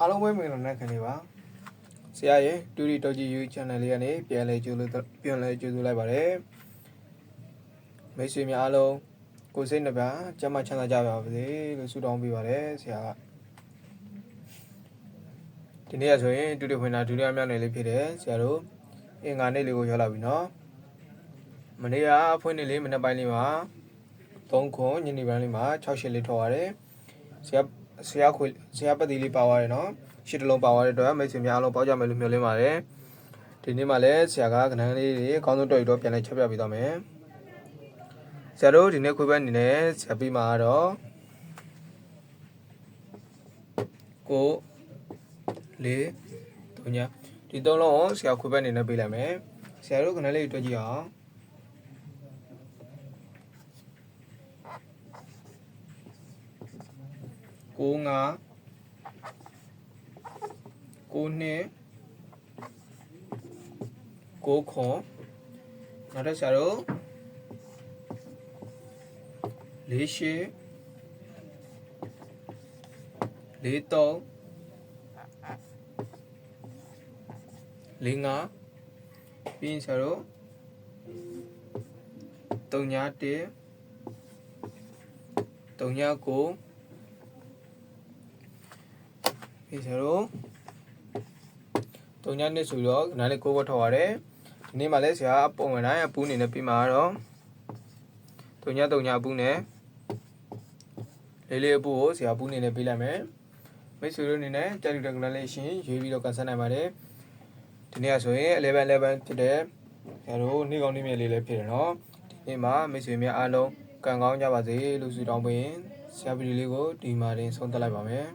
အားလုံးပဲမင်္ဂလာနဲ့ခင်ဗျာဆရာရဲ့တူရီတော်ကြီး YouTube channel လေးကနေပြန်လဲကြိုးလို့ပြန်လဲကြိုးလို့လိုက်ပါတယ်မိတ်ဆွေများအားလုံးကိုယ်စိတ်နှပါကျမ်းမချမ်းသာကြပါပါစေလို့ဆုတောင်းပေးပါတယ်ဆရာကဒီနေ့ကဆိုရင်တူရီဖွင့်တာဒုတိယမြောက်နေ့လေးဖြစ်တယ်ဆရာတို့အင်္ဂါနေ့လေးကိုရောက်လာပြီနော်မနေ့ကဖွင့်နေ့လေးမနေ့ပိုင်းလေးမှာ3ခွန်ညနေပိုင်းလေးမှာ6ရှစ်လေးထောက်ရတယ်ဆရာ ဆရာခွေဆရာပတ်တီလေးပါသွားတယ်နော်ရှစ်တလုံးပါသွားတဲ့အတွက်မိတ်ဆွေများအားလုံးပေါက်ကြမယ်လို့မျှော်လင့်ပါတယ်ဒီနေ့မှလည်းဆရာကကဏ္ဍလေးတွေအကောင်းဆုံးတွေ့ရတော့ပြန်လဲချက်ပြပေးသွားမယ်ဆရာတို့ဒီနေ့ခွေးဘက်အနေနဲ့ဆရာပြီးမှာတော့ကိုလေးတုံညာဒီသုံးလုံးကိုဆရာခွေးဘက်အနေနဲ့ပေးလိုက်မယ်ဆရာတို့ကဏ္ဍလေးတွေတွေ့ကြည့်အောင် ကိုငါကိုနှစ်ကိုခွန်နောက်တစ်ဆရာတို့လေးရှိလေးသုံးလေးငါပြီးရင်ဆရာတို့တုံညာတေတုံညာ ကိုပြီးဆရာတို့တုံညာနှစ်ဆိုတော့နားလေးကိုဘတ်ထောက်ရတယ်ဒီနေ့မှလည်းဆရာပုံမှန်တိုင်းအပူးအနေနဲ့ပြီးမှာတော့တုံညာတုံညာအပူးနဲ့လေးလေးအပူးကိုဆရာအပူးအနေနဲ့ပြီးလိုက်မယ်မိတ်ဆွေတို့အနေနဲ့ကြာတူတက်ကလေးရှင်ရွေးပြီးတော့ကန်ဆယ်နိုင်ပါတယ်ဒီနေ့ကဆိုရင်11 11ဖြစ်တဲ့ဆရာတို့နေ့ကောင်းနေ့မြတ်လေးလည်းဖြစ်တယ်နော်ဒီနေ့မှာမိတ်ဆွေများအားလုံးကံကောင်းကြပါစေလို့ဆုတောင်းပေးရင်ဆရာဗီဒီယိုလေးကိုဒီမှာတင်ဆုံးသက်လိုက်ပါမယ်